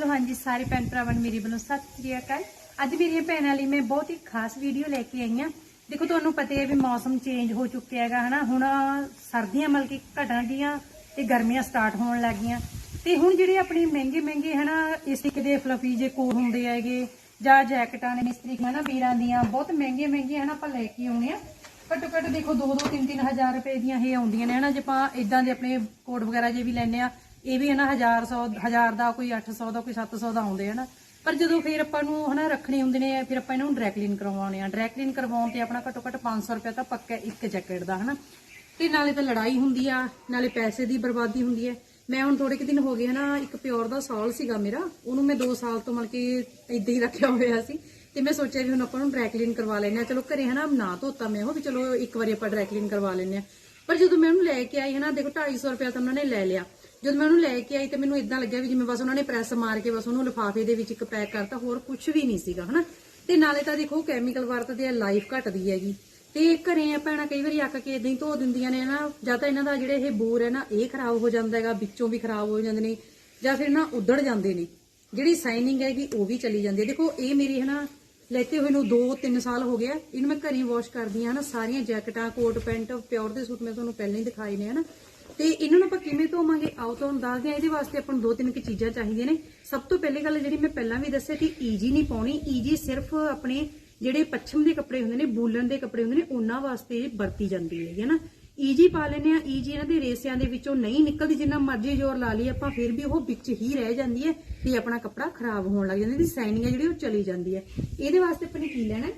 Hello ਹਾਂਜੀ, ਸਾਰੇ ਭੈਣ ਭਰਾਵਾਂ ਨੂੰ ਮੇਰੀ ਵੱਲੋਂ ਸਤਿ ਸ੍ਰੀ ਅਕਾਲ। ਅੱਜ ਮੇਰੀਆਂ ਭੈਣਾਂ ਲਈ ਮੈਂ ਬਹੁਤ ਹੀ ਖਾਸ ਵੀਡੀਓ ਲੈ ਕੇ ਆਈ ਹਾਂ। ਦੇਖੋ, ਤੁਹਾਨੂੰ ਪਤਾ ਹੈ ਵੀ ਮੌਸਮ ਚੇਂਜ ਹੋ ਚੁੱਕਿਆ ਹੈਗਾ, ਹਨਾ? ਹੁਣ ਸਰਦੀਆਂ ਮਤਲਬ ਘਟਣ ਦੀਆਂ ਤੇ ਗਰਮੀਆਂ ਸਟਾਰਟ ਹੋਣ ਲੱਗੀਆਂ ਤੇ ਹੁਣ ਜਿਹੜੇ ਆਪਣੇ ਮਹਿੰਗੇ ਮਹਿੰਗੇ, ਹਨਾ, ਇਸ ਤਰੀਕੇ ਦੇ ਫਲਫੀ ਜੇ ਕੋਟ ਹੁੰਦੇ ਹੈਗੇ, ਜਾਂ ਜੈਕਟਾਂ ਨੇ, ਇਸ ਹਨਾ, ਵੀਰਾਂ ਦੀਆਂ, ਬਹੁਤ ਮਹਿੰਗੇ ਮਹਿੰਗੇ ਹਨਾ, ਆਪਾਂ ਲੈ ਕੇ ਆਉਣੇ ਆ ਘੱਟੋ ਘੱਟ ਦੇਖੋ 2 2 3 3 ਹਜ਼ਾਰ ਰੁਪਏ ਦੀਆਂ ਇਹ ਆਉਂਦੀਆਂ ਨੇ, ਹਨਾ? ਜੇ ਆਪਾਂ ਇਦਾਂ ਦੇ ਆਪਣੇ ਕੋਟ ਵਗੈਰਾ ਜੇ ਵੀ ਲੈਣੇ ਆ ਇਹ ਵੀ ਹਨਾ 1000 100 1000 ਦਾ ਕੋਈ 800 ਦਾ ਕੋਈ 700 ਦਾ ਆਉਂਦੇ ਹਨਾ ਪਰ ਜਦੋਂ ਫਿਰ ਆਪਾਂ ਨੂੰ ਹਨਾ ਰੱਖਣੇ ਹੁੰਦੇ ਨੇ, ਫਿਰ ਆਪਾਂ ਇਹਨਾਂ ਨੂੰ ਡਰਾਈ ਕਲੀਨ ਕਰਵਾਉਣੇ ਆ। ਡਰਾਈ ਕਲੀਨ ਕਰਵਾਉਣ ਤੇ ਆਪਣਾ ਘੱਟੋ ਘੱਟ 500 ਰੁਪਏ ਤਾਂ ਪੱਕਾ ਇੱਕ ਜੈਕਟ ਦਾ, ਹਨਾ। ਤੇ ਨਾਲੇ ਤਾਂ ਲੜਾਈ ਹੁੰਦੀ ਆ, ਨਾਲੇ ਪੈਸੇ ਦੀ ਬਰਬਾਦੀ ਹੁੰਦੀ ਹੈ। ਮੈਂ ਹੁਣ ਥੋੜੇ ਕਿ ਦਿਨ ਹੋ ਗਏ ਹਨਾ ਇੱਕ ਪਿਓਰ ਦਾ ਸਾਲ ਸੀਗਾ ਮੇਰਾ। ਉਹਨੂੰ ਮੈਂ 2 ਸਾਲ ਤੋਂ ਮਤਲਬ ਕਿ ਇਦਾਂ ਹੀ ਰੱਖਿਆ ਹੋਇਆ ਸੀ। ਤੇ ਮੈਂ ਸੋਚਿਆ ਵੀ ਹੁਣ ਆਪਾਂ ਨੂੰ ਡਰਾਈ ਕਲੀਨ ਕਰਵਾ ਲੈਣੇ ਆ। ਚਲੋ ਘਰੇ ਹਨਾ ਨਾ ਧੋਤਾ ਮੈਂ ਉਹ ਵੀ ਚਲੋ ਇੱਕ ਵਾਰੀ ਆਪਾਂ ਡਰਾਈ ਕਲੀਨ ਕਰਵਾ ਲੈਣੇ ਆ। ਪਰ ਜਦੋਂ ਮੈਂ ਉਹਨੂੰ ਲੈ ਕੇ ਆਈ ਹਨਾ, ਦੇਖੋ 250 ਰੁਪਏ ਤਾਂ ਉਹਨਾਂ ਨੇ ਲੈ ਲਿਆ। ਜਦੋਂ ਮੈਂ ਉਹਨੂੰ ਲੈ ਕੇ ਆਈ ਤੇ ਮੈਨੂੰ ਇਦਾਂ ਲੱਗਿਆ ਵੀ ਜਿਵੇਂ ਬਸ ਉਹਨਾਂ ਨੇ ਪ੍ਰੈਸ ਮਾਰ ਕੇ ਬਸ ਉਹਨੂੰ ਲਿਫਾਫੇ ਦੇ ਵਿੱਚ ਇੱਕ ਪੈਕ ਕਰਤਾ, ਹੋਰ ਕੁਝ ਵੀ ਨਹੀਂ ਸੀਗਾ, ਹਨਾ? ਤੇ ਨਾਲੇ ਤਾਂ ਦੇਖੋ ਕੈਮੀਕਲ ਵਰਤਦੇ ਆ ਲਾਈਫ ਘਟਦੀ ਹੈਗੀ। ਤੇ ਘਰੇ ਆ ਭੈਣਾਂ ਕਈ ਵਾਰੀ ਅੱਕ ਕੇ ਇਦਾਂ ਹੀ ਧੋ ਦਿੰਦੀਆਂ ਨੇ ਨਾ, ਜਾਂ ਤਾਂ ਇਹਨਾਂ ਦਾ ਜਿਹੜੇ ਇਹ ਬੋਰ ਹੈ ਨਾ, ਇਹ ਖਰਾਬ ਹੋ ਜਾਂਦਾ ਹੈਗਾ, ਵਿੱਚੋਂ ਵੀ ਖਰਾਬ ਹੋ ਜਾਂਦੇ ਨੇ, ਜਾਂ ਫਿਰ ਨਾ ਉਧੜ ਜਾਂਦੇ ਨੇ। ਜਿਹੜੀ ਸਾਈਨਿੰਗ ਹੈਗੀ, ਉਹ ਵੀ ਚਲੀ ਜਾਂਦੀ ਹੈ। ਦੇਖੋ, ਇਹ ਮੇਰੀ ਹਨਾ, ਲੈਤੇ ਹੋਏ ਨੂੰ 2-3 ਸਾਲ ਹੋ ਗਿਆ। ਇਹਨੂੰ ਮੈਂ ਘਰੇ ਵਾਸ਼ ਕਰਦੀ ਹਾਂ ਨਾ ਸਾਰੀਆਂ ਜੈਕਟਾਂ, ਕੋਟ ਪੈਂਟ, ਪਿਓਰ ਦੇ ਸੂਟ ਮੈਂ ਤੁਹਾਨੂੰ ਪਹਿਲਾਂ ਹੀ ਦਿਖਾਏ ਨੇ, ਹਨਾ? ਤੇ ਇਹਨਾਂ ਨੂੰ ਆਪਾਂ ਕਿਵੇਂ ਧੋਵਾਂਗੇ? ਆਓ ਤੁਹਾਨੂੰ ਦੱਸਦੇ ਹਾਂ, ਇਹਦੇ ਵਾਸਤੇ ਆਪਾਂ ਨੂੰ ਦੋ ਤਿੰਨ ਕੁ ਚੀਜ਼ਾਂ ਚਾਹੀਦੀਆਂ ਨੇ। ਸਭ ਤੋਂ ਪਹਿਲੀ ਗੱਲ ਜਿਹੜੀ ਮੈਂ ਪਹਿਲਾਂ ਵੀ ਦੱਸਿਆ ਕਿ ਈਜੀ ਨਹੀਂ ਪਾਉਣੀ। ਈਜੀ ਸਿਰਫ ਆਪਣੇ ਜਿਹੜੇ ਪੱਛਮ ਦੇ ਕੱਪੜੇ ਹੁੰਦੇ ਨੇ ਬੂਲਨ ਦੇ ਕੱਪੜੇ ਹੁੰਦੇ ਨੇ, ਉਹਨਾਂ ਵਾਸਤੇ ਵਰਤੀ ਜਾਂਦੀ ਹੈ ਨਾ। ਈਜੀ ਪਾ ਲੈਨੇ ਆ ਈਜੀ ਇਹਨਾਂ ਦੇ ਰੇਸਿਆਂ ਦੇ ਵਿੱਚੋਂ ਨਹੀਂ ਨਿਕਲਦੀ, ਜਿੰਨਾ ਮਰਜ਼ੀ ਜ਼ੋਰ ਲਾ ਲਈ ਆਪਾਂ ਫਿਰ ਵੀ ਉਹ ਵਿੱਚ ਹੀ ਰਹਿ ਜਾਂਦੀ ਹੈ ਤੇ ਆਪਣਾ ਕੱਪੜਾ ਖਰਾਬ ਹੋਣ ਲੱਗ ਜਾਂਦਾ ਇਹਦੀ ਸਾਈਨਿੰਗ ਹੈ ਜਿਹੜੀ ਉਹ ਚਲੀ ਜਾਂਦੀ ਹੈ। ਇਹਦੇ ਵਾਸਤੇ ਆਪਾਂ ਨੇ ਕੀ ਲੈਣਾ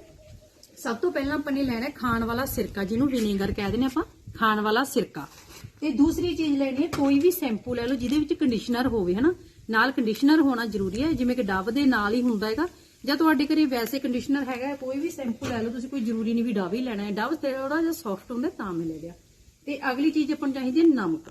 ਸਭ ਤੋਂ ਪਹਿਲਾਂ ਆਪਾਂ ਨੇ ਲੈਣਾ ਖਾਣ ਵਾਲਾ ਸਿਰਕਾ, ਜਿਹਨੂੰ ਵਿਨੇਗਰ ਕਹਿ ਦਿੰਦੇ ਆਪਾਂ, ਖਾਣ ਵਾਲਾ ਸਿਰਕਾ। ਤੇ ਦੂਸਰੀ ਚੀਜ਼ ਲੈਣੀ ਹੈ, ਕੋਈ ਵੀ ਸ਼ੈਂਪੂ ਲੈ ਲਓ ਜਿਹਦੇ ਵਿੱਚ ਕੰਡੀਸ਼ਨਰ ਹੋਵੇ, ਹਨਾ? ਨਾਲ ਕੰਡੀਸ਼ਨਰ ਹੋਣਾ ਜ਼ਰੂਰੀ ਹੈ, ਜਿਵੇਂ ਕਿ ਡਵ ਦੇ ਨਾਲ ਹੀ ਹੁੰਦਾ ਹੈਗਾ। ਜਾਂ ਤੁਹਾਡੇ ਘਰੇ ਵੈਸੇ ਕੰਡੀਸ਼ਨਰ ਹੈਗਾ, ਕੋਈ ਵੀ ਸ਼ੈਂਪੂ ਲੈ ਲਓ, ਤੁਸੀਂ ਕੋਈ ਜ਼ਰੂਰੀ ਨਹੀਂ ਵੀ ਡਵ ਹੀ ਲੈਣਾ ਹੈ। ਡਵ ਥੋੜਾ ਜਿਹਾ ਸੌਫਟ ਹੁੰਦਾ, ਤਾਂ ਮੈਂ ਲੈ ਲਿਆ। ਤੇ ਅਗਲੀ ਚੀਜ਼ ਆਪਾਂ ਨੂੰ ਚਾਹੀਦੀ ਹੈ ਨਮਕ।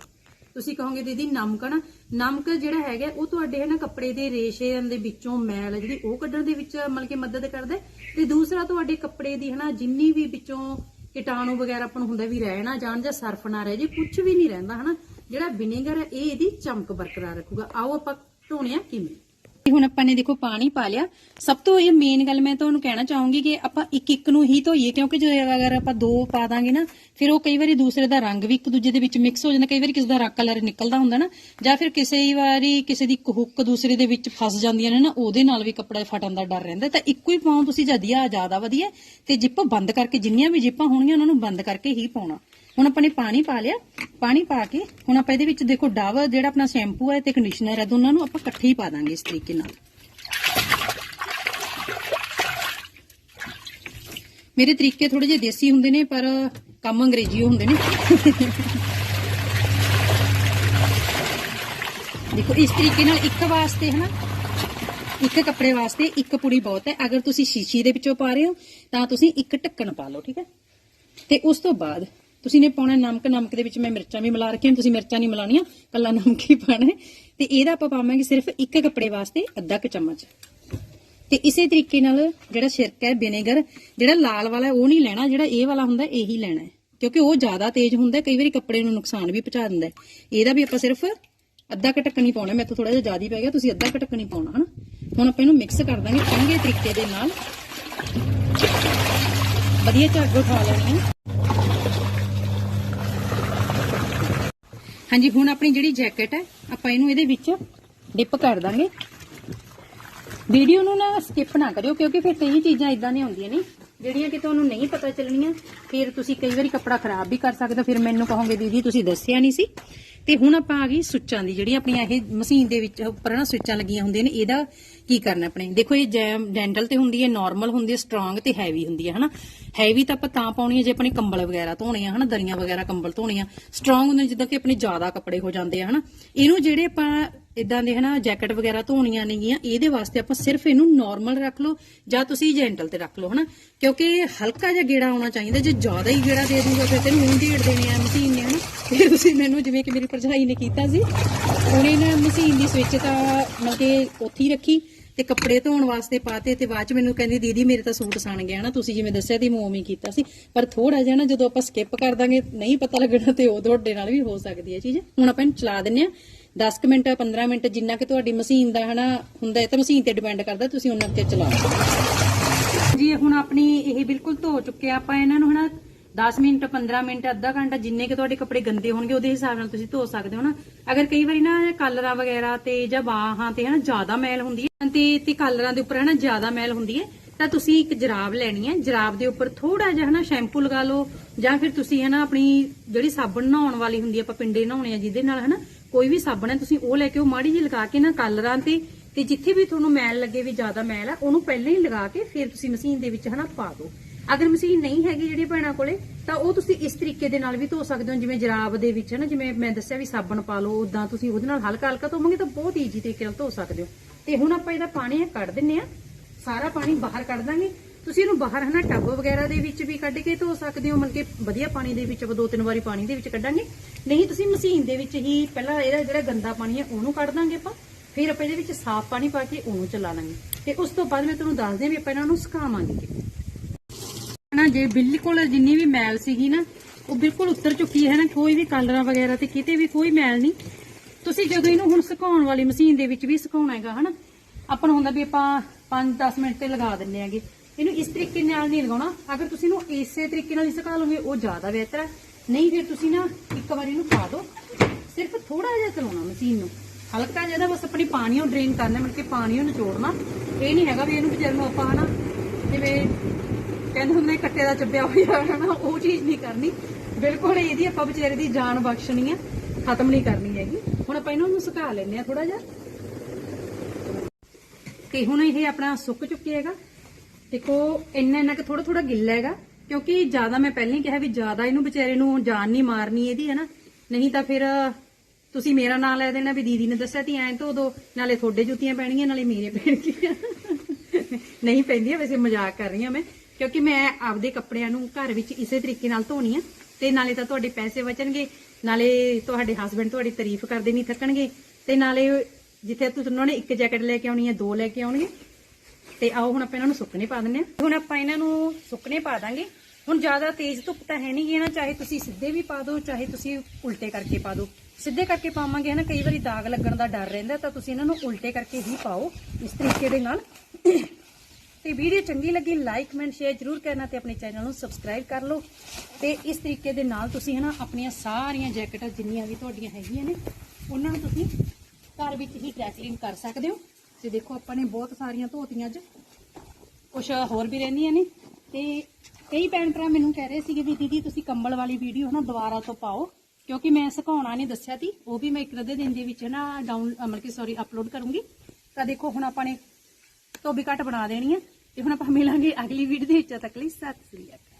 ਤੁਸੀਂ ਕਹੋਗੇ, ਦੀਦੀ, ਨਮਕ ਨਾ ਨਮਕ ਜਿਹੜਾ ਹੈਗਾ, ਉਹ ਤੁਹਾਡੇ, ਹਨਾ, ਕੱਪੜੇ ਦੇ ਰੇਸ਼ੇ ਦੇ ਵਿੱਚੋਂ ਮੈਲ ਜਿਹੜੀ ਉਹ ਕੱਢਣ ਦੇ ਵਿੱਚ ਮਤਲਬ ਕਿ ਮਦਦ ਕਰਦਾ ਤੇ ਦੂਸਰਾ, ਤੁਹਾਡੇ ਕੱਪੜੇ ਦੀ, ਹਨਾ, ਜਿੰਨੀ ਵੀ ਵਿੱਚੋਂ ਕੀਟਾਣੂ ਵਗੈਰਾ ਆਪਾਂ ਨੂੰ ਹੁੰਦਾ ਵੀ ਰਹਿ ਨਾ ਜਾਣ ਜਾਂ ਸਰਫ ਨਾ ਰਹਿ ਜੇ ਕੁਝ ਵੀ ਨਹੀਂ ਰਹਿੰਦਾ, ਹਨਾ? ਜਿਹੜਾ ਵਿਨੇਗਰ ਹੈ, ਇਹ ਇਹਦੀ ਚਮਕ ਬਰਕਰਾਰ ਰੱਖੂਗਾ। ਆਓ ਆਪਾਂ ਧੋਣੇ ਆ ਕਿਵੇਂ? ਹੁਣ ਆਪਾਂ ਨੇ ਦੇਖੋ ਪਾਣੀ ਪਾ ਲਿਆ। ਸਭ ਤੋਂ ਇਹ ਮੇਨ ਗੱਲ ਮੈਂ ਤੁਹਾਨੂੰ ਕਹਿਣਾ ਚਾਹੂੰਗੀ ਕਿ ਆਪਾਂ ਇੱਕ ਇੱਕ ਨੂੰ ਹੀ ਧੋਈਏ, ਕਿਉਂਕਿ ਜੇ ਅਗਰ ਆਪਾਂ ਦੋ ਪਾ ਦਾਂਗੇ ਨਾ, ਫਿਰ ਉਹ ਕਈ ਵਾਰੀ ਦੂਸਰੇ ਦਾ ਰੰਗ ਵੀ ਇੱਕ ਦੂਜੇ ਦੇ ਵਿੱਚ ਮਿਕਸ ਹੋ ਜਾਂਦਾ, ਕਈ ਵਾਰੀ ਕਿਸੇ ਦਾ ਕਲਰ ਨਿਕਲਦਾ ਹੁੰਦਾ ਨਾ, ਜਾਂ ਫਿਰ ਕਿਸੇ ਵਾਰੀ ਕਿਸੇ ਦੀ ਹੁੱਕ ਦੂਸਰੇ ਦੇ ਵਿੱਚ ਫਸ ਜਾਂਦੀਆਂ ਨੇ ਨਾ, ਉਹਦੇ ਨਾਲ ਵੀ ਕੱਪੜਾ ਫਟਣ ਦਾ ਡਰ ਰਹਿੰਦਾ। ਤਾਂ ਇੱਕੋ ਹੀ ਪਾਉਂ ਤੁਸੀਂ ਜਦੀਆ ਜ਼ਿਆਦਾ ਵਧੀਆ। ਤੇ ਜਿੱਪ ਬੰਦ ਕਰਕੇ, ਜਿੰਨੀਆਂ ਵੀ ਜਿੱਪਾਂ ਹੋਣਗੀਆਂ, ਉਹਨਾਂ ਨੂੰ ਬੰਦ ਕਰਕੇ ਹੀ ਪਾਉਣਾ। ਹੁਣ ਆਪਾਂ ਨੇ ਪਾਣੀ ਪਾ ਲਿਆ। ਪਾਣੀ ਪਾ ਕੇ ਹੁਣ ਆਪਾਂ ਇਹਦੇ ਵਿੱਚ ਦੇਖੋ ਡਵ, ਜਿਹੜਾ ਆਪਣਾ ਸ਼ੈਂਪੂ ਹੈ ਤੇ ਕੰਡੀਸ਼ਨਰ ਹੈ, ਦੋਨਾਂ ਨੂੰ ਆਪਾਂ ਇਕੱਠੇ ਹੀ ਪਾ ਦਾਂਗੇ ਇਸ ਤਰੀਕੇ ਨਾਲ। ਮੇਰੇ ਤਰੀਕੇ ਥੋੜੇ ਜਿਹੇ ਦੇਸੀ ਹੁੰਦੇ ਨੇ, ਪਰ ਕੰਮ ਅੰਗਰੇਜ਼ੀ ਹੁੰਦੇ ਨੇ। ਦੇਖੋ, ਇਸ ਤਰੀਕੇ ਨਾਲ ਇੱਕ ਵਾਸਤੇ ਹਨਾ, ਇੱਕ ਕੱਪੜੇ ਵਾਸਤੇ ਇੱਕ ਪੁੜੀ ਬਹੁਤ ਹੈ। ਅਗਰ ਤੁਸੀਂ ਸ਼ੀਸ਼ੀ ਦੇ ਵਿੱਚੋਂ ਪਾ ਰਹੇ ਹੋ, ਤਾਂ ਤੁਸੀਂ ਇੱਕ ਢੱਕਣ ਪਾ ਲਓ, ਠੀਕ ਹੈ? ਤੇ ਉਸ ਤੋਂ ਬਾਅਦ ਤੁਸੀਂ ਨੇ ਪਾਉਣਾ ਨਮਕ ਨਮਕ ਦੇ ਵਿੱਚ ਮੈਂ ਮਿਰਚਾਂ ਵੀ ਮਿਲਾ ਰੱਖੀਆਂ, ਤੁਸੀਂ ਮਿਰਚਾਂ ਨਹੀਂ ਮਿਲਾਉਣੀਆਂ, ਕੱਲਾ ਨਮਕ ਹੀ ਪਾਣਾ ਤੇ ਇਹਦਾ ਆਪਾਂ ਪਾਵਾਂਗੇ ਸਿਰਫ ਇੱਕ ਕੱਪੜੇ ਵਾਸਤੇ ਅੱਧਾ ਕੁ ਚਮਚ। ਤੇ ਇਸੇ ਤਰੀਕੇ ਨਾਲ ਜਿਹੜਾ ਸਿਰਕਾ ਹੈ, ਵਿਨੇਗਰ, ਜਿਹੜਾ ਲਾਲ ਵਾਲਾ ਉਹ ਨਹੀਂ ਲੈਣਾ, ਜਿਹੜਾ ਇਹ ਵਾਲਾ ਹੁੰਦਾ, ਇਹੀ ਲੈਣਾ ਹੈ। ਕਿਉਂਕਿ ਉਹ ਜ਼ਿਆਦਾ ਤੇਜ਼ ਹੁੰਦਾ ਕਈ ਵਾਰੀ ਕੱਪੜੇ ਨੂੰ ਨੁਕਸਾਨ ਵੀ ਪਹੁੰਚਾ ਦਿੰਦਾ ਇਹਦਾ ਵੀ ਆਪਾਂ ਸਿਰਫ ਅੱਧਾ ਕੁ ਢੱਕਣ ਪਾਉਣਾ ਮੈਂ ਤਾਂ ਥੋੜਾ ਜਿਹਾ ਜ਼ਿਆਦਾ ਹੀ ਪੈ ਗਿਆ, ਤੁਸੀਂ ਅੱਧਾ ਕੁ ਢੱਕਣ ਪਾਉਣਾ, ਹਨਾ? ਹੁਣ ਆਪਾਂ ਇਹਨੂੰ ਮਿਕਸ ਕਰ ਦਾਂਗੇ ਚੰਗੇ ਤਰੀਕੇ ਦੇ ਨਾਲ। ਵਧੀਆ ਝੱਗ ਉਠਾ ਲੈਣੀ ਹੈ। ਹਾਂਜੀ, ਹੁਣ ਆਪਣੀ ਜਿਹੜੀ ਜੈਕਟ ਹੈ, ਆਪਾਂ ਇਹਨੂੰ ਇਹਦੇ ਵਿੱਚ ਡਿਪ ਕਰ ਦਾਂਗੇ। ਵੀਡੀਓ ਨੂੰ ਨਾ ਸਕਿਪ ਨਾ ਕਰਿਓ, ਕਿਉਂਕਿ ਫਿਰ ਕਈ ਚੀਜ਼ਾਂ ਇਦਾਂ ਦੀਆਂ ਹੁੰਦੀਆਂ ਨੇ, ਜਿਹੜੀਆਂ ਕਿ ਤੁਹਾਨੂੰ ਨਹੀਂ ਪਤਾ ਚੱਲਣੀਆਂ। ਫਿਰ ਤੁਸੀਂ ਕਈ ਵਾਰੀ ਕੱਪੜਾ ਖਰਾਬ ਵੀ ਕਰ ਸਕਦੇ ਹੋ, ਫਿਰ ਮੈਨੂੰ ਕਹੋਗੇ, ਦੀਦੀ, ਤੁਸੀਂ ਦੱਸਿਆ ਨਹੀਂ ਸੀ? ਤੇ ਹੁਣ ਆਪਾਂ ਆ ਗਈ ਸੁੱਚਾਂ ਦੀ, ਜਿਹੜੀਆਂ ਆਪਣੀਆਂ ਇਹ ਮਸ਼ੀਨ ਦੇ ਵਿੱਚ ਉੱਪਰ ਨਾ ਸੁੱਚਾਂ ਲੱਗੀਆਂ ਹੁੰਦੀਆਂ ਨੇ, ਇਹਦਾ ਕੀ ਕਰਨਾ ਆਪਣੇ? ਦੇਖੋ, ਇਹ ਡੈਂਟਲ ਤੇ ਹੁੰਦੀ ਹੈ ਨਾਰਮਲ ਹੁੰਦੀ ਹੈ ਸਟਰੋਂਗ ਤੇ ਹੈਵੀ ਹੁੰਦੀ ਹੈ, ਹਨਾ? ਹੈਵੀ ਤਾਂ ਆਪਾਂ ਤਾਂ ਪਾਉਣੀ ਹੈ ਜੇ ਆਪਣੇ ਕੰਬਲ ਵਗੈਰਾ ਧੋਣੇ ਆ, ਹਨਾ? ਦਰੀਆਂ ਵਗੈਰਾ ਕੰਬਲ ਧੋਣੇ ਆ। ਸਟਰੋਂਗ ਹੁੰਦੇ ਨੇ ਜਿੱਦਾਂ ਕਿ ਆਪਣੇ ਜ਼ਿਆਦਾ ਕੱਪੜੇ ਹੋ ਜਾਂਦੇ ਆ, ਹਨਾ? ਇਹਨੂੰ ਜਿਹੜੇ ਆਪਾਂ ਇਦਾਂ ਦੇ, ਹਨਾ ਜੈਕਟ ਵਗੈਰਾ ਧੋਣੀਆਂ ਨੇਗੀਆਂ, ਇਹਦੇ ਵਾਸਤੇ ਆਪਾਂ ਸਿਰਫ ਇਹਨੂੰ ਨਾਰਮਲ ਰੱਖ ਲਓ ਜਾਂ ਤੁਸੀਂ ਜੈਂਟਲ ਤੇ ਰੱਖ ਲਓ, ਹਨਾ? ਕਿਉਂਕਿ ਹਲਕਾ ਜਿਹਾ ਗੇੜਾ ਆਉਣਾ ਚਾਹੀਦਾ, ਜੇ ਜ਼ਿਆਦਾ ਹੀ ਗੇੜਾ ਦੇ ਦੂਗਾ, ਫਿਰ ਤੈਨੂੰ ਉਂਝ ਦੇਣੇ ਆ, ਮਸ਼ੀਨ ਨੇ, ਹਨਾ? ਫਿਰ ਤੁਸੀਂ ਮੈਨੂੰ ਜਿਵੇਂ ਕਿ ਮੇਰੀ ਭਰਜਾਈ ਨੇ ਕੀਤਾ ਸੀ ਉਹਨੇ ਨਾ ਮਸ਼ੀਨ ਦੀ ਸਵਿਚ ਤਾਂ ਮਤਲਬ ਕਿ ਉੱਥੇ ਹੀ ਰੱਖੀ ਤੇ ਕੱਪੜੇ ਧੋਣ ਵਾਸਤੇ ਪਾਤੇ ਤੇ ਬਾਅਦ ਚ ਮੈਨੂੰ ਕਹਿੰਦੀ, ਦੀਦੀ, ਮੇਰੇ ਤਾਂ ਸੂਟ ਸਣ ਗਿਆ ਨਾ। ਤੁਸੀਂ ਜਿਵੇਂ ਦੱਸਿਆ ਤੇ ਮੈਂ ਹੀ ਕੀਤਾ ਸੀ। ਪਰ ਥੋੜਾ ਜਿਹਾ ਨਾ ਜਦੋਂ ਆਪਾਂ ਸਕਿਪ ਕਰ ਦਾਂਗੇ, ਨਹੀਂ ਪਤਾ ਲੱਗਣਾ ਤੇ ਉਹ ਤੁਹਾਡੇ ਨਾਲ ਵੀ ਹੋ ਸਕਦੀ ਹੈ ਚੀਜ਼। ਹੁਣ ਆਪਾਂ ਇਹਨੂੰ ਚਲਾ ਦਿੰਨੇ ਆ 10 ਕੁ ਮਿੰਟ 15 ਮਿੰਟ ਜਿੰਨਾ ਕਿ ਤੁਹਾਡੀ ਮਸ਼ੀਨ ਦਾ ਹਨਾ ਹੁੰਦਾ ਹੈ, ਤਾਂ ਮਸ਼ੀਨ ਤੇ ਡਿਪੈਂਡ ਕਰਦਾ, ਤੁਸੀਂ ਉਹਨਾਂ ਤੇ ਚਲਾਓ ਜੀ, ਹੁਣ ਆਪਣੀ ਇਹ ਬਿਲਕੁਲ ਧੋ ਚੁੱਕੇ ਆਪਾਂ ਇਹਨਾਂ ਨੂੰ ਹਨਾ 10 ਮਿੰਟ 15 ਮਿੰਟ, ਅੱਧਾ ਘੰਟਾ ਜਿੰਨੇ ਕਿ ਤੁਹਾਡੇ ਕੱਪੜੇ ਗੰਦੇ ਹੋਣਗੇ, ਉਹਦੇ ਹਿਸਾਬ ਨਾਲ ਤੁਸੀਂ ਧੋ ਸਕਦੇ ਹੋ ਨਾ। ਅਗਰ ਕਈ ਵਾਰੀ ਨਾ ਕਲਰਾਂ ਵਗੈਰਾ ਤੇ ਜਾਂ ਬਾਹਾਂ ਤੇ ਹਨਾ, ਜ਼ਿਆਦਾ ਮੈਲ ਹੁੰਦੀ ਹੈ ਤੇ ਤੇ ਕਲਰਾਂ ਦੇ ਉੱਪਰ ਹਨਾ, ਜ਼ਿਆਦਾ ਮੈਲ ਹੁੰਦੀ ਹੈ, ਤਾਂ ਤੁਸੀਂ ਇੱਕ ਜਰਾਬ ਲੈਣੀ ਹੈ। ਜਰਾਬ ਦੇ ਉੱਪਰ ਥੋੜਾ ਜਿਹਾ ਹਨਾ, ਸ਼ੈਂਪੂ ਲਗਾ ਲਓ, ਜਾਂ ਫਿਰ ਤੁਸੀਂ ਹਨਾ, ਆਪਣੀ ਜਿਹੜੀ ਸਾਬਣ ਨਹਾਉਣ ਵਾਲੀ ਹੁੰਦੀ ਹੈ, ਆਪਾਂ ਪਿੰਡੇ ਨਹਾਉਣੇ ਆ, ਜਿਹਦੇ ਨਾਲ ਹਨਾ, ਕੋਈ ਵੀ ਸਾਬਣ ਹੈ, ਤੁਸੀਂ ਉਹ ਲੈ ਕੇ ਉਹ ਮਾੜੀ ਜਿਹੀ ਲਗਾ ਕੇ ਨਾ ਕਲਰਾਂ ਤੇ ਤੇ ਜਿੱਥੇ ਵੀ ਤੁਹਾਨੂੰ ਮੈਲ ਲੱਗੇ ਵੀ ਜ਼ਿਆਦਾ ਮੈਲ ਆ, ਉਹਨੂੰ ਪਹਿਲਾਂ ਹੀ ਲਗਾ ਕੇ ਫਿਰ ਤੁਸੀਂ ਮਸ਼ੀਨ ਦੇ ਵਿੱਚ ਹਨਾ, ਪਾ ਦਿਓ। ਅਗਰ ਮਸ਼ੀਨ ਨਹੀਂ ਹੈਗੀ ਜਿਹੜੀ ਭੈਣਾਂ ਕੋਲੇ, ਤਾਂ ਉਹ ਤੁਸੀਂ ਇਸ ਤਰੀਕੇ ਦੇ ਨਾਲ ਵੀ ਧੋ ਸਕਦੇ ਹੋ, ਜਿਵੇਂ ਜਰਾਬ ਦੇ ਵਿੱਚ ਨਾ, ਜਿਵੇਂ ਮੈਂ ਦੱਸਿਆ ਵੀ ਸਾਬਣ ਪਾ ਲਓ ਉਦਾਂ ਤੁਸੀਂ ਉਹਦੇ ਨਾਲ ਹਲਕਾ ਹਲਕਾ ਧੋਵੋਗੇ ਤਾਂ ਬਹੁਤ ਈਜ਼ੀ ਤਰੀਕੇ ਨਾਲ ਧੋ ਸਕਦੇ ਹੋ। ਤੇ ਹੁਣ ਆਪਾਂ ਇਹਦਾ ਪਾਣੀ ਕੱਢ ਦਿੰਨੇ ਆ ਸਾਰਾ ਪਾਣੀ ਬਾਹਰ ਕੱਢ ਦਾਂਗੇ। ਤੁਸੀਂ ਇਹਨੂੰ ਬਾਹਰ ਹਨਾ ਟੱਬ ਵਗੈਰਾ ਦੇ ਵਿੱਚ ਵੀ ਕੱਢ ਕੇ ਧੋ ਸਕਦੇ ਹੋ, ਮਤਲਬ ਕਿ ਵਧੀਆ ਪਾਣੀ ਦੇ ਵਿੱਚ ਦੋ ਤਿੰਨ ਵਾਰੀ ਪਾਣੀ ਦੇ ਵਿੱਚ ਕੱਢਾਂਗੇ। ਨਹੀਂ, ਤੁਸੀਂ ਮਸ਼ੀਨ ਦੇ ਵਿੱਚ ਹੀ ਪਹਿਲਾਂ ਇਹਦਾ ਜਿਹੜਾ ਗੰਦਾ ਪਾਣੀ ਹੈ, ਉਹਨੂੰ ਕੱਢ ਦਾਂਗੇ ਆਪਾਂ। ਫਿਰ ਆਪਾਂ ਇਹਦੇ ਵਿੱਚ ਸਾਫ਼ ਪਾਣੀ ਪਾ ਕੇ ਉਹਨੂੰ ਚਲਾ ਲਾਂਗੇ। ਤੇ ਉਸ ਤੋਂ ਬਾਅਦ ਮੈਂ ਤੁਹਾਨੂੰ ਦੱਸਦੀ ਹਾਂ ਵੀ ਆਪਾਂ ਇਹਨਾਂ ਨੂੰ ਸੁਕਾਵਾਂਗੇ ਨਾ ਜੇ ਬਿਲਕੁਲ ਜਿੰਨੀ ਵੀ ਮੈਲ ਸੀਗੀ ਨਾ, ਉਹ ਬਿਲਕੁਲ ਉੱਤਰ ਚੁੱਕੀ ਹੈ ਨਾ, ਕੋਈ ਵੀ ਕਲਰਾਂ ਵਗੈਰਾ ਤੇ ਕਿਤੇ ਵੀ ਕੋਈ ਮੈਲ ਨਹੀਂ। ਤੁਸੀਂ ਜਦੋਂ ਇਹਨੂੰ ਹੁਣ ਸੁਕਾਉਣ ਵਾਲੀ ਮਸ਼ੀਨ ਦੇ ਵਿੱਚ ਵੀ ਸੁਕਾਉਣਾ ਹੈਗਾ, ਹਨਾ? ਆਪਾਂ ਨੂੰ ਹੁੰਦਾ ਵੀ ਆਪਾਂ 5-10 ਮਿੰਟ ਤੇ ਲਗਾ ਦਿੰਨੇ ਆਗੇ ਇਹਨੂੰ ਇਸ ਤਰੀਕੇ ਨਾਲ ਨਹੀਂ ਲਗਾਉਣਾ। ਅਗਰ ਤੁਸੀਂ ਇਹਨੂੰ ਇਸੇ ਤਰੀਕੇ ਨਾਲ ਹੀ ਸੁਕਾ ਲਓਗੇ, ਉਹ ਜ਼ਿਆਦਾ ਬਿਹਤਰ ਹੈ। ਨਹੀਂ ਫਿਰ ਤੁਸੀਂ ਨਾ ਇੱਕ ਵਾਰੀ ਇਹਨੂੰ ਪਾ ਦਿਓ। ਸਿਰਫ ਥੋੜਾ ਜਿਹਾ ਚਲਾਉਣਾ ਮਸ਼ੀਨ ਨੂੰ। ਹਲਕਾ ਜਿਹਾ ਬਸ ਆਪਣੀ ਪਾਣੀ ਉਹ ਡਰੇਨ ਕਰਨਾ ਮਿਲ ਕੇ ਪਾਣੀ ਉਹ ਨਿਚੋੜਨਾ। ਇਹ ਨਹੀਂ ਹੈਗਾ ਵੀ ਇਹਨੂੰ ਵਿਚਾਰ ਨੂੰ ਆਪਾਂ, ਹਨਾ, ਜਿਵੇਂ ਕਹਿੰਦੇ ਹੁੰਦੇ ਕੱਟੇ ਦਾ ਚੱਬਿਆ ਹੋਇਆ ਹੈ ਉਹ ਚੀਜ਼ ਨਹੀਂ ਕਰਨੀ। ਬਿਲਕੁਲ ਇਹਦੀ ਆਪਾਂ ਵਿਚਾਰੇ ਦੀ ਜਾਨ ਬਖਸ਼ਣੀ ਹੈ ਖਤਮ ਨਹੀਂ ਕਰਨੀ ਹੈਗੀ। ਹੁਣ ਆਪਾਂ ਇਹਨਾਂ ਨੂੰ ਸੁਕਾ ਲੈਂਦੇ ਆ ਥੋੜਾ ਜਿਹਾ। ਤੇ ਹੁਣ ਇਹ ਆਪਣਾ ਸੁੱਕ ਚੁੱਕਿਆ ਹੈਗਾ। ਦੇਖੋ, ਇੰਨਾ ਇੰਨਾ ਕਿ ਥੋੜਾ ਥੋੜਾ ਗਿੱਲਾ ਹੈਗਾ, ਕਿਉਂਕਿ ਜ਼ਿਆਦਾ ਮੈਂ ਪਹਿਲਾਂ ਹੀ ਕਿਹਾ ਵੀ ਜ਼ਿਆਦਾ ਇਹਨੂੰ ਵਿਚਾਰੇ ਨੂੰ ਜਾਨ ਨਹੀਂ ਮਾਰਨੀ ਇਹਦੀ, ਹੈ ਨਾ। ਨਹੀਂ ਤਾਂ ਫਿਰ ਤੁਸੀਂ ਮੇਰਾ ਨਾਂ ਲੈ ਦੇਣਾ ਵੀ ਦੀਦੀ ਨੇ ਦੱਸਿਆ ਤੀ ਐਂ ਧੋ ਦੋ, ਨਾਲੇ ਤੁਹਾਡੇ ਜੁੱਤੀਆਂ ਪੈਣਗੀਆਂ, ਨਾਲੇ ਮੇਰੇ ਪੈਣਗੀਆਂ। ਨਹੀਂ ਪੈਂਦੀਆਂ, ਵੈਸੇ ਮਜ਼ਾਕ ਕਰ ਰਹੀ ਹਾਂ ਮੈਂ। ਕਿਉਂਕਿ ਮੈਂ ਆਪਦੇ ਕੱਪੜਿਆਂ ਨੂੰ ਘਰ ਵਿੱਚ ਇਸੇ ਤਰੀਕੇ ਨਾਲ ਧੋਣੀ ਆ, ਤੇ ਨਾਲੇ ਤਾਂ ਤੁਹਾਡੇ ਪੈਸੇ ਬਚਣਗੇ, ਨਾਲੇ ਤੁਹਾਡੇ ਹਸਬੰਡ ਤੁਹਾਡੀ ਤਾਰੀਫ ਕਰਦੇ ਨਹੀਂ ਥੱਕਣਗੇ, ਤੇ ਨਾਲੇ ਜਿੱਥੇ ਤੁਸੀਂ ਉਹਨਾਂ ਨੇ ਇੱਕ ਜੈਕਟ ਲੈ ਕੇ ਆਉਣੀ ਹੈ ਦੋ ਲੈ ਕੇ ਆਉਣਗੇ, ਤੇ ਆਓ ਹੁਣ ਆਪਾਂ ਇਹਨਾਂ ਨੂੰ ਸੁੱਕਣੇ ਪਾ ਦਿੰਨੇ ਆ। ਹੁਣ ਆਪਾਂ ਇਹਨਾਂ ਨੂੰ ਸੁੱਕਣੇ ਪਾ ਦਾਂਗੇ। ਹੁਣ ਜ਼ਿਆਦਾ ਤੇਜ਼ ਧੁੱਪ ਤਾਂ ਹੈ ਨਹੀਂ ਗੀ ਨਾ, ਚਾਹੇ ਤੁਸੀਂ ਸਿੱਧੇ ਵੀ ਪਾ ਦਿਓ ਚਾਹੇ ਤੁਸੀਂ ਉਲਟੇ ਕਰਕੇ ਪਾ ਦਿਓ ਸਿੱਧੇ ਕਰਕੇ ਪਾਵਾਂਗੇ ਹਨਾ, ਕਈ ਵਾਰੀ ਦਾਗ ਲੱਗਣ ਦਾ ਡਰ ਰਹਿੰਦਾ, ਤਾਂ ਤੁਸੀਂ ਇਹਨਾਂ ਨੂੰ ਉਲਟੇ ਕਰਕੇ ਹੀ ਪਾਓ, ਇਸ ਤਰੀਕੇ ਦੇ ਨਾਲ। ਤੇ ਵੀਡੀਓ ਚੰਗੀ ਲੱਗੀ ਲਾਈਕ ਕਮੈਂਟ ਸ਼ੇਅਰ ਜਰੂਰ ਕਰਨਾ ਤੇ ਆਪਣੇ ਚੈਨਲ ਨੂੰ ਸਬਸਕ੍ਰਾਈਬ ਕਰ ਲਓ। ਤੇ ਇਸ ਤਰੀਕੇ ਦੇ ਨਾਲ ਤੁਸੀਂ ਹਨਾ ਆਪਣੀਆਂ ਸਾਰੀਆਂ ਜੈਕਟਾਂ ਜਿੰਨੀਆਂ ਵੀ ਤੁਹਾਡੀਆਂ ਹੈਗੀਆਂ ਨੇ, ਉਹਨਾਂ ਨੂੰ ਤੁਸੀਂ ਘਰ ਵਿੱਚ ਹੀ ਡਰਾਈ ਕਰ ਸਕਦੇ ਹੋ। ਤੇ ਦੇਖੋ, ਆਪਾਂ ਨੇ ਬਹੁਤ ਸਾਰੀਆਂ ਧੋਤੀਆਂ ਅੱਜ। ਕੁਛ ਹੋਰ ਵੀ ਰਹਿੰਦੀਆਂ ਨੇ। ਤੇ ਕਈ ਭੈਣ ਭਰਾ ਮੈਨੂੰ ਕਹਿ ਰਹੇ ਸੀਗੇ ਵੀ ਦੀਦੀ, ਤੁਸੀਂ ਕੰਬਲ ਵਾਲੀ ਵੀਡੀਓ ਹਨਾ ਦੁਬਾਰਾ ਤੋਂ ਪਾਓ, ਕਿਉਂਕਿ ਮੈਂ ਸੁਕਾਉਣਾ ਨਹੀਂ ਦੱਸਿਆ ਸੀ। ਉਹ ਵੀ ਮੈਂ ਇੱਕ ਅੱਧੇ ਦਿਨ ਦੇ ਵਿੱਚ ਨਾ ਡਾਊਨ ਮਤਲਬ ਕਿ ਸੌਰੀ ਅਪਲੋਡ ਕਰੂੰਗੀ। ਤਾਂ ਦੇਖੋ, ਹੁਣ ਆਪਾਂ ਨੇ ਧੋਬੀ ਘੱਟ ਬਣਾ ਦੇਣੀ ਹੈ। ਤੇ ਹੁਣ ਆਪਾਂ ਮਿਲਾਂਗੇ ਅਗਲੀ ਵੀਡੀਓ ਦੇ ਵਿੱਚ। ਤੱਕ ਲਈ ਸਤਿ ਸ੍ਰੀ ਅਕਾਲ।